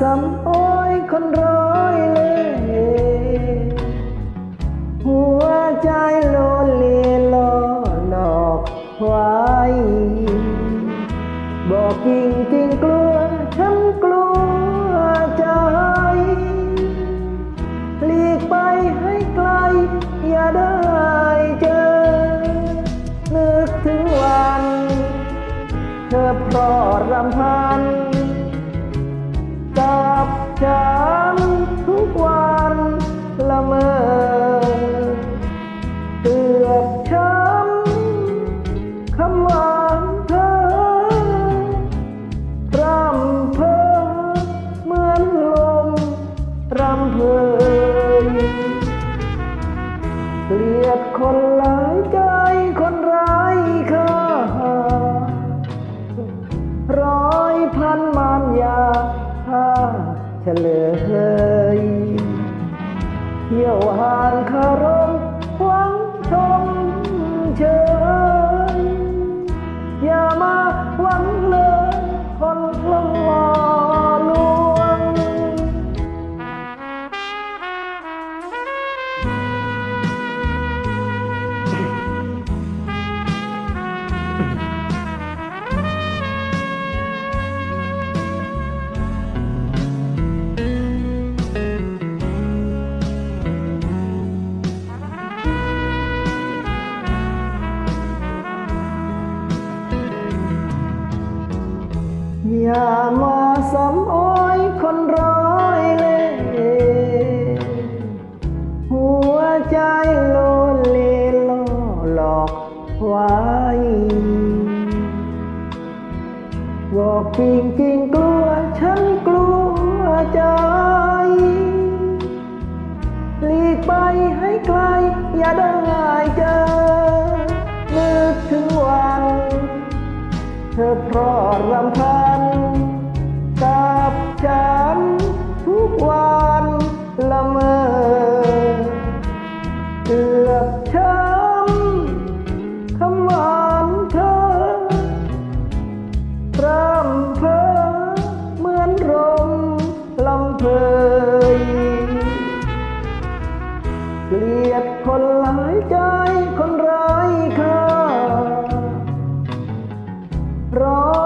สำอ้อยคนร้อยเล่หัวใจโลเลลอหลอกไว้บอกจริงจริงกลัวฉันกลัวใจหลีกไปให้ไกล อย่าได้เจอ นึกถึงวัน เธอพรอรำพัน กับฉันทุกวันละเมอเกือบช้ำคำหวานเธอรำเพอเหมือนลมรำเพยเกลียดคน เฉลยเที่ยวหางคาร อย่ามาสำอ้อยคนร้อยเล่ห์หัวใจโลเลล่อหลอกไว้บอกจริงจริงกลัวฉันกลัวใจหลีกไปให้ไกลอย่าได้เจอนึกถึงวัน เธอเพราะรำพัน คนหลายใจคนร้ายค่าร้อ